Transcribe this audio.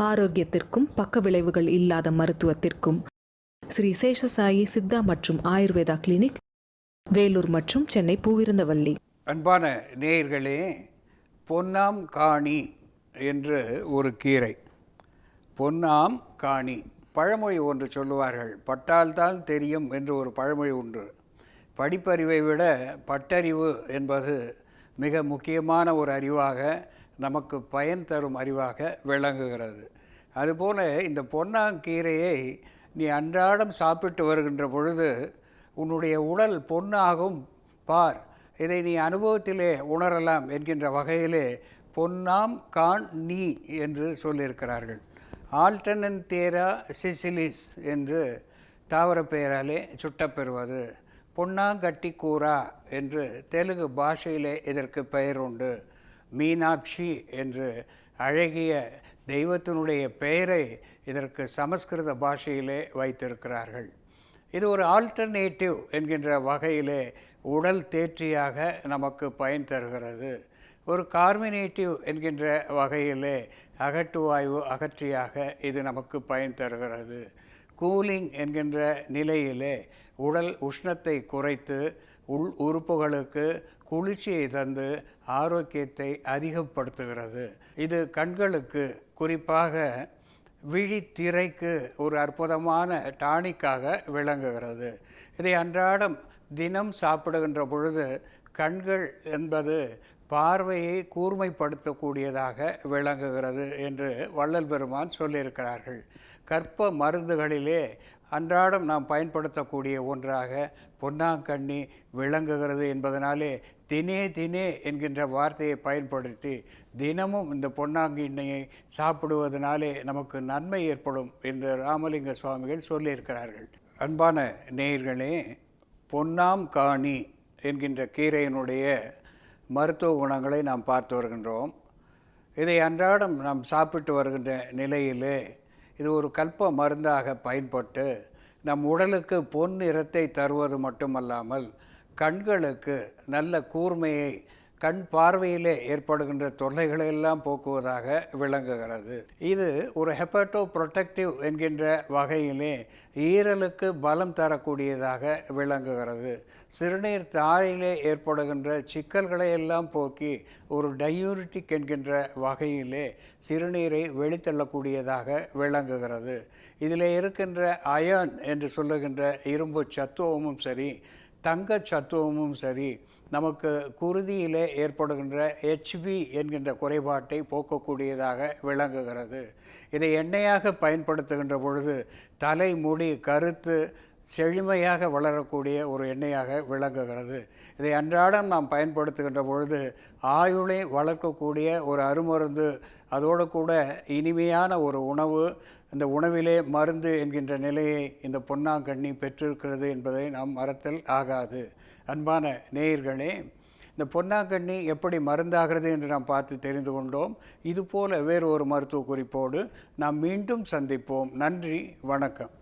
ஆரோக்கியத்திற்கும் பக்க விளைவுகள் இல்லாத மருத்துவத்திற்கும். ஸ்ரீ சேஷசாயி சித்தா மற்றும் ஆயுர்வேதா கிளினிக் வேலூர் மற்றும் சென்னை பூவிருந்தவள்ளி அன்பான நேயர்களே பொன்னாம் காணி என்று ஒரு கீரை. பொன்னாம் காணி பழமொழி ஒன்று சொல்லுவார்கள். பட்டால்தான் தெரியும் என்று ஒரு பழமொழி உண்டு. படிப்பறிவை விட பட்டறிவு என்பது மிக முக்கியமான ஒரு அறிவாக நமக்கு பயன் தரும் அறிவாக விளங்குகிறது. அதுபோல இந்த பொன்னாங்கீரையை நீ அன்றாடம் சாப்பிட்டு வருகின்ற பொழுது உன்னுடைய உடல் பொன்னாகும். பார் இதை நீ அனுபவத்திலே உணரலாம் என்கின்ற வகையிலே பொன்னாம் கான் நீ என்று சொல்லியிருக்கிறார்கள். ஆல்டனன்தேரா சிசிலிஸ் என்று தாவர பெயராலே சுட்டப்பெறுவது. பொன்னாங்கட்டி கூரா என்று தெலுங்கு பாஷையிலே இதற்கு பெயர் உண்டு. மீனாட்சி என்று அழகிய தெய்வத்தினுடைய பெயரை இதற்கு சமஸ்கிருத பாஷையிலே வைத்திருக்கிறார்கள். இது ஒரு ஆல்டர்னேட்டிவ் என்கின்ற வகையிலே உடல் தேற்றியாக நமக்கு பயன் தருகிறது. ஒரு கார்மினேட்டிவ் என்கின்ற வகையிலே அகட்டுவாயு அகற்றியாக இது நமக்கு பயன் தருகிறது. கூலிங் என்கின்ற நிலையிலே உடல் உஷ்ணத்தை குறைத்து உள் உறுப்புகளுக்கு குளிர்ச்சியை தந்து ஆரோக்கியத்தை அதிகப்படுத்துகிறது. இது கண்களுக்கு குறிப்பாக விழித்திரைக்கு ஒரு அற்புதமான டானிக்காக விளங்குகிறது. இதை அன்றாடம் தினம் சாப்பிடுகின்ற பொழுது கண்கள் என்பது பார்வையை கூர்மைப்படுத்தக்கூடியதாக விளங்குகிறது என்று வள்ளல் பெருமான் சொல்லியிருக்கிறார்கள். கற்ப மருந்துகளிலே அன்றாடம் நாம் பயன்படுத்தக்கூடிய ஒன்றாக பொன்னாங்கண்ணி விளங்குகிறது என்பதனாலே தினே தினே என்கின்ற வார்த்தையை பயன்படுத்தி தினமும் இந்த பொன்னாங்கண்ணியை சாப்பிடுவதனாலே நமக்கு நன்மை ஏற்படும் என்று ராமலிங்க சுவாமிகள் சொல்லியிருக்கிறார்கள். அன்பான நேயர்களே பொன்னாம் காணி என்கின்ற கீரையினுடைய மருத்துவ குணங்களை நாம் பார்த்து வருகின்றோம். இதை அன்றாடம் நாம் சாப்பிட்டு வருகின்ற நிலையிலே இது ஒரு கல்ப மருந்தாக பயன்பட்டு நம் உடலுக்கு பொன் நிறத்தை தருவது மட்டுமல்லாமல் கண்களுக்கு நல்ல கூர்மையை கண் பார்வையிலே ஏற்படுகின்ற தொல்லைகளை எல்லாம் போக்குவதாக விளங்குகிறது. இது ஒரு ஹெப்பட்டோ ப்ரொட்டக்டிவ் என்கின்ற வகையிலே ஈரலுக்கு பலம் தரக்கூடியதாக விளங்குகிறது. சிறுநீர் தாயிலே ஏற்படுகின்ற சிக்கல்களை எல்லாம் போக்கி ஒரு டயூரிட்டிக் என்கின்ற வகையிலே சிறுநீரை வெளித்தள்ளக்கூடியதாக விளங்குகிறது. இதில் இருக்கின்ற அயன் என்று சொல்லுகின்ற இரும்பு சத்துவமும் சரி தங்க சத்துவமும் சரி நமக்கு குருதியிலே ஏற்படுகின்ற ஹெச்பி என்கின்ற குறைபாட்டை போக்கக்கூடியதாக விளங்குகிறது. இதை எண்ணெயாக பயன்படுத்துகின்ற பொழுது தலைமுடி கருத்து செழுமையாக வளரக்கூடிய ஒரு எண்ணெயாக விளங்குகிறது. இதை அன்றாடம் நாம் பயன்படுத்துகின்ற பொழுது ஆயுளை வளர்க்கக்கூடிய ஒரு அருமருந்து அதோடு கூட இனிமையான ஒரு உணவு இந்த உணவிலே மருந்து என்கின்ற நிலையை இந்த பொன்னாங்கண்ணி பெற்றிருக்கிறது என்பதை நாம் மறத்தல் ஆகாது. அன்பான நேயர்களே இந்த பொன்னாங்கண்ணி எப்படி மருந்தாகிறது என்று நாம் பார்த்து தெரிந்து கொண்டோம். இதுபோல வேறு ஒரு மருத்துவ குறிப்போடு நாம் மீண்டும் சந்திப்போம். நன்றி வணக்கம்.